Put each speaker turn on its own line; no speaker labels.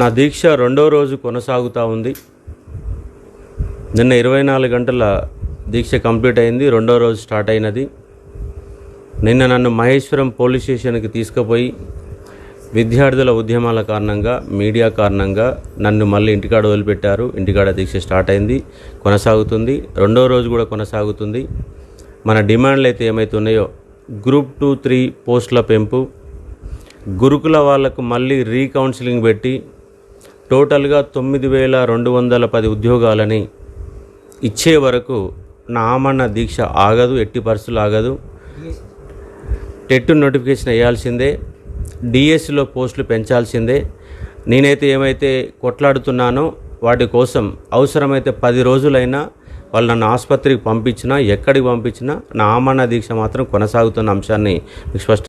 నా దీక్ష రెండో రోజు కొనసాగుతూ ఉంది. నిన్న ఇరవై నాలుగు గంటల దీక్ష కంప్లీట్ అయింది. రెండో రోజు స్టార్ట్ అయినది. నిన్న నన్ను మహేశ్వరం పోలీస్ స్టేషన్కి తీసుకుపోయి విద్యార్థుల ఉద్యమాల కారణంగా మీడియా కారణంగా నన్ను మళ్ళీ ఇంటికాడ వదిలిపెట్టారు. ఇంటికాడ దీక్ష స్టార్ట్ అయింది. కొనసాగుతుంది. రెండో రోజు కూడా కొనసాగుతుంది. మన డిమాండ్లు అయితే ఏమైతే ఉన్నాయో గ్రూప్ టూ త్రీ పోస్టుల పెంపు గురుకుల వాళ్ళకు మళ్ళీ రీకౌన్సిలింగ్ పెట్టి టోటల్గా తొమ్మిది వేల రెండు వందల పది ఉద్యోగాలని ఇచ్చే వరకు నా దీక్ష ఆగదు ఎట్టి పరిస్థితులు ఆగదు. టెట్ నోటిఫికేషన్ వేయాల్సిందే డిఎస్సిలో పోస్టులు పెంచాల్సిందే. నేనైతే ఏమైతే కొట్లాడుతున్నానో వాటి కోసం అవసరమైతే పది రోజులైనా వాళ్ళు నన్ను ఆసుపత్రికి పంపించినా ఎక్కడికి పంపించినా నా ఆమరణ దీక్ష మాత్రం కొనసాగుతున్న అంశాన్ని మీకు స్పష్టం